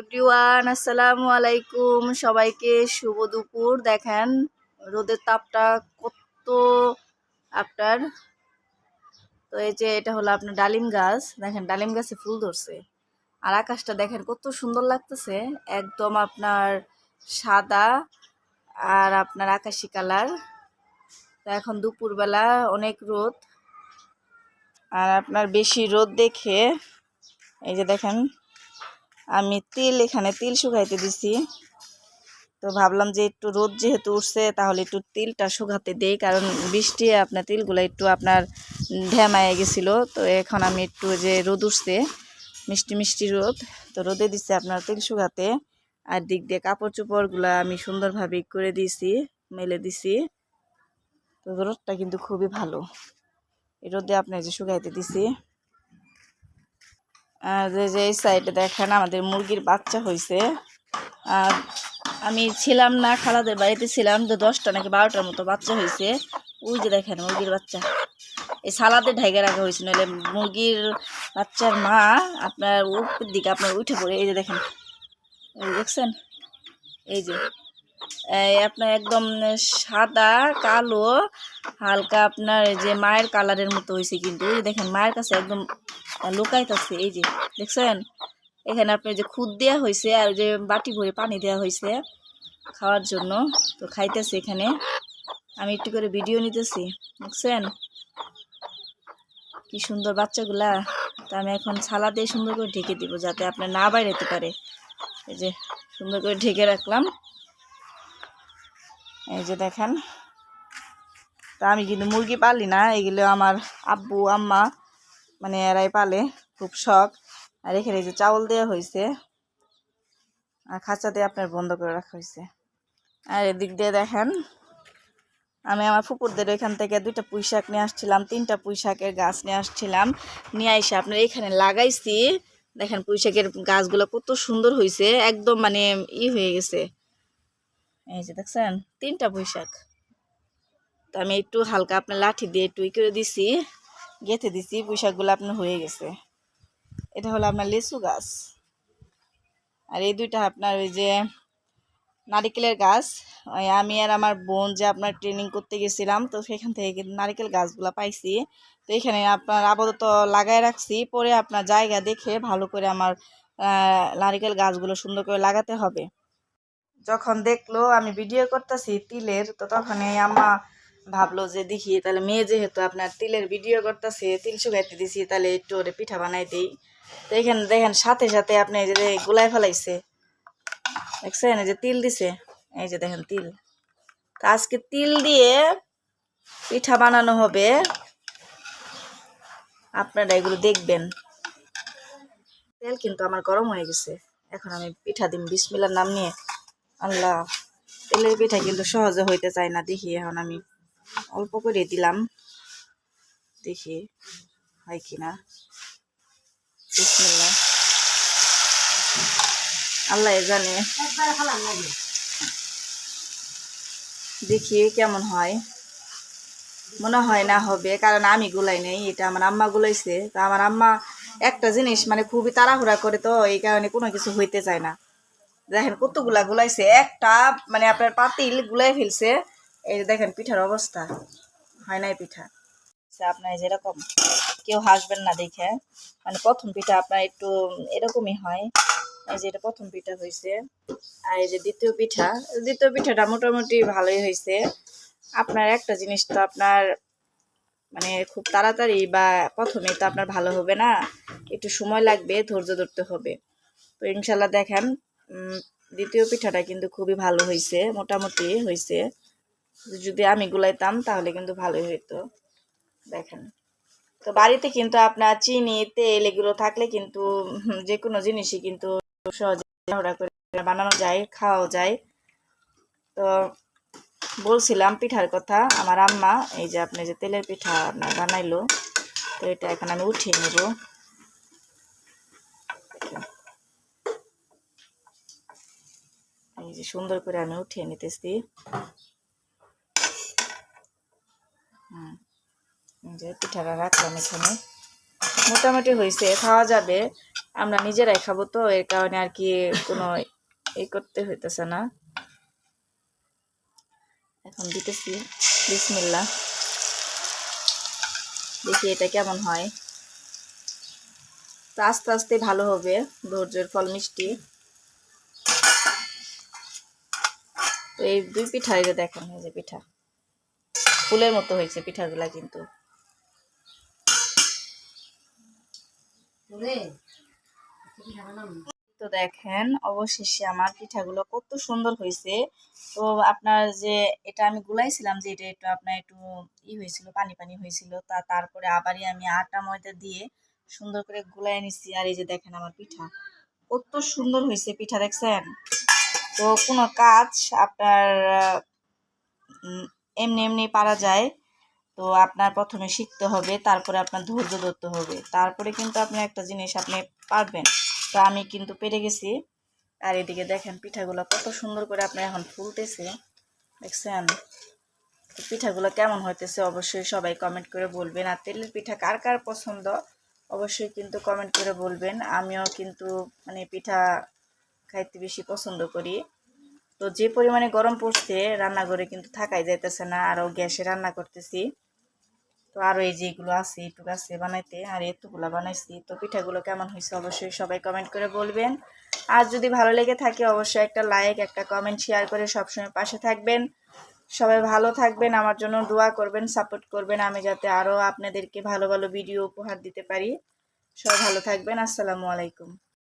Everyone, আসসালামু আলাইকুম। সবাইকে শুভ দুপুর। দেখেন, রোদের তাপটা কত আপনার? তো এই যে এটা হলো আপনার ডালিম গাছ। দেখেন, ডালিম গাছে ফুল ধরছে। আর আকাশটা দেখেন, কত সুন্দর লাগতেছে। একদম আপনার সাদা আর আপনার আকাশি কালার। তো এখন দুপুরবেলা অনেক রোদ। আর আপনার বেশি রোদ দেখে, এই যে দেখেন আমি তিল এখানে তিল শুকাইতে দিছি। তো ভাবলাম যে একটু রোদ যেহেতু উঠছে, তাহলে একটু তিলটা শুকাতে দেই, কারণ বৃষ্টি, আপনার তিলগুলো একটু আপনার ঢেমায় গেছিল। তো এখন আমি একটু যে রোদ উঠছে, মিষ্টি মিষ্টি রোদ। তো রোদে দিচ্ছে আপনার তিল শুকাতে। আর দিক দিয়ে কাপড় চোপড়গুলো আমি সুন্দরভাবে করে দিয়েছি, মেলে দিছি। তো রোদটা কিন্তু খুবই ভালো। এই রোদে আপনার যে শুকাইতে দিছি। যে যে এই সাইডে দেখেন, আমাদের মুরগির বাচ্চা হয়েছে আর আমি ছিলাম না, খালাদের বাড়িতে ছিলাম যে দশটা নাকি বারোটার মতো বাচ্চা হয়েছে ওই যে দেখেন মুরগির বাচ্চা। এই সালাদে ঢাইকে রাখা হয়েছে নইলে মুরগির বাচ্চার মা আপনার উপর দিকে আপনার উঠে পড়ে। এই যে দেখেন, এই দেখছেন? এই যে আপনার একদম সাদা, কালো, হালকা আপনার যে মায়ের কালারের মতো হয়েছে কিন্তু। দেখেন, মায়ের কাছে একদম লুকাইতেছে, এই যে, দেখছেন? এখানে আপনার যে খুদ দেওয়া হয়েছে আর যে বাটি ভরে পানি দেওয়া হয়েছে খাওয়ার জন্য, তো খাইতেছে এখানে। আমি একটু করে ভিডিও নিতেছি, দেখছেন? কি সুন্দর বাচ্চাগুলা, তা আমি এখন ছালা দিয়ে সুন্দর করে ঢেকে দিব যাতে আপনার না বাইরেতে পারে। এই যে, সুন্দর করে ঢেকে রাখলাম। এই যে দেখেন, তা আমি কিন্তু মুরগি পালি না, এগুলো আমার আব্বু, আম্মা মানে এরাই পালে, খুব শখ। আর এখানে যে চাউল দেওয়া হয়েছে আর খাঁচা দিয়ে আপনার বন্ধ করে রাখা হয়েছে আর এদিক দিয়ে দেখেন, আমি আমার ফুপুরদের এখান থেকে দুইটা পুঁই শাক নিয়ে আসছিলাম, তিনটা পুঁই শাকের গাছ নিয়ে আসছিলাম। নিয়ে এসে আপনার এখানে লাগাইছি। দেখেন পুঁই শাকের গাছগুলো কত সুন্দর হয়েছে একদম মানে ই হয়ে গেছে। এই যে দেখছেন, তিনটা পুঁই শাক তো আমি একটু হালকা আপনার লাঠি দিয়ে একটু ই করে দিছি। গেঁথে দিছি পুঁই শাকগুলো আপনার হয়ে গেছে। এটা হলো আপনার লিচু গাছ। আর এই দুইটা আপনার ওই যে নারিকেলের গাছ। আমি আর আমার বোন যে আপনার ট্রেনিং করতে গেছিলাম, তো সেখান থেকে কিন্তু নারিকেল গাছগুলো পাইছি। তো এখানে আপনার আপাতত লাগাই রাখছি, পরে আপনার জায়গা দেখে ভালো করে আমার নারিকেল গাছগুলো সুন্দর করে লাগাতে হবে। যখন দেখল আমি ভিডিও করতেছি তিলের, তো তখন এই ভাবলো যে দেখি, তাহলে মেয়ে যেহেতু আপনার তিলের ভিডিও করতেছে, তিল শুকাইতে দিছি, তাহলে একটু ওরে পিঠা বানাই দিই। তো এখানে দেখেন, সাথে সাথে আপনি এই যে গুলাই ফেলাইছে। দেখছেন? এই যে তিল দিছে। এই যে দেখেন তিল। তো আজকে তিল দিয়ে পিঠা বানানো হবে। আপনারা এগুলো দেখবেন। তেল কিন্তু আমার গরম হয়ে গেছে। এখন আমি পিঠা দিম, বিসমিল্লার নাম নিয়ে। আল্লাহ, তেলের পিঠা কিন্তু সহজে হইতে চায় না। দেখি, এখন আমি অল্প করে দিলাম। দেখি হয় কিনা। আল্লাহ জানে। দেখি কেমন হয়। মনে হয় না হবে, কারণ আমি গুলাই নেই, এটা আমার আম্মা গুলাইছে। তো আমার আম্মা একটা জিনিস মানে খুবই তাড়াহুড়া করে তো, এই কারণে কোনো কিছু হইতে চায় না। দেখেন কতগুলা গুলাইছে, একটা মানে আপনার পাতিল গুলাই ফেলছে। এই দেখেন পিঠার অবস্থা, হয় নাই পিঠা? আপনার যেরকম কেউ হাসবেন না দেখে মানে প্রথম পিঠা আপনার একটু এরকমই হয়। এই যে এটা প্রথম পিঠা হয়েছে আর এই যে দ্বিতীয় পিঠা, দ্বিতীয় পিঠাটা মোটামুটি ভালোই হয়েছে আপনার একটা জিনিস তো আপনার মানে খুব তাড়াতাড়ি বা প্রথমে তো আপনার ভালো হবে না, একটু সময় লাগবে, ধৈর্য ধরতে হবে। তো ইনশাল্লাহ দেখেন দ্বিতীয় পিঠাটা কিন্তু খুবই ভালো হয়েছে মোটামুটি হয়েছে যদি আমি গুলাইতাম, তাহলে কিন্তু ভালোই হইতো। দেখেন। তো বাড়িতে কিন্তু আপনার চিনি, তেল এগুলো থাকলে কিন্তু যে কোনো জিনিসই কিন্তু সহজে করে বানানো যায়, খাওয়াও যায়। তো বলছিলাম পিঠার কথা, আমার আম্মা, এই যে আপনি যে তেলের পিঠা আপনার বানাইলো, তো এটা এখন আমি উঠিয়ে নেব। এই যে সুন্দর করে আমি উঠিয়ে নিতেছি। যে পিঠাটা রাখলাম এখানে। মোটামুটি হয়েছে, খাওয়া যাবে, আমরা নিজেরাই খাব তো, এর কারণে আর কি কোনো এই করতে হইতেছে না। এখন দিতেছি বিসমিল্লা দেখি এটা কেমন হয়। তো আস্তে আস্তে ভালো হবে, ধৈর্যের ফল মিষ্টি। তো এই দুই পিঠা, এই যে দেখেন, এই যে পিঠা। ফুলের মতো হয়েছে পিঠাগুলা কিন্তু। তো দেখেন, অবশেষে আমার পিঠাগুলো কত সুন্দর হয়েছে। তো আপনার যে এটা আমি গুলাইছিলাম যে এটা একটু আপনার একটু ই হয়েছিল, পানি পানি হয়েছিল। তা তারপরে আবারই আমি আটা ময়দা দিয়ে সুন্দর করে গুলাই নিছি। আর এই যে দেখেন আমার পিঠা, কত সুন্দর হয়েছে পিঠা দেখছেন? তো কোনো কাজ আপনার এমনি এমনি পারা যায়। তো আপনার প্রথমে শিখতে হবে, তারপরে আপনার ধৈর্য ধরতে হবে। তারপরে কিন্তু আপনি একটা জিনিস আপনি পারবেন। তো আমি কিন্তু পেরে গেছি। আর এদিকে দেখেন পিঠাগুলো কত সুন্দর করে আপনার এখন ফুলতেছে। দেখছেন? পিঠাগুলো কেমন হইতেছে অবশ্যই সবাই কমেন্ট করে বলবেন। আর তেলের পিঠা কার কার পছন্দ অবশ্যই কিন্তু কমেন্ট করে বলবেন। আমিও কিন্তু মানে পিঠা খাইতে বেশি পছন্দ করি। তো যে পরিমাণে গরম পড়ছে, রান্নাঘরে কিন্তু থাকাই যাইতেছে না। আরও গ্যাসে রান্না করতেছি। তো আরও এই যেগুলো আছে এইটুকু আছে বানাইতে, আর এতগুলো বানাইছি, তো পিঠাগুলো কেমন হয়েছে অবশ্যই সবাই কমেন্ট করে বলবেন। আর যদি ভালো লেগে থাকে অবশ্যই একটা লাইক একটা কমেন্ট শেয়ার করে সবসময় পাশে থাকবেন। সবাই ভালো থাকবেন, আমার জন্য দোয়া করবেন সাপোর্ট করবেন, আমি যাতে আরও আপনাদেরকে ভালো ভালো ভিডিও উপহার দিতে পারি। সবাই ভালো থাকবেন, আসসালামু আলাইকুম।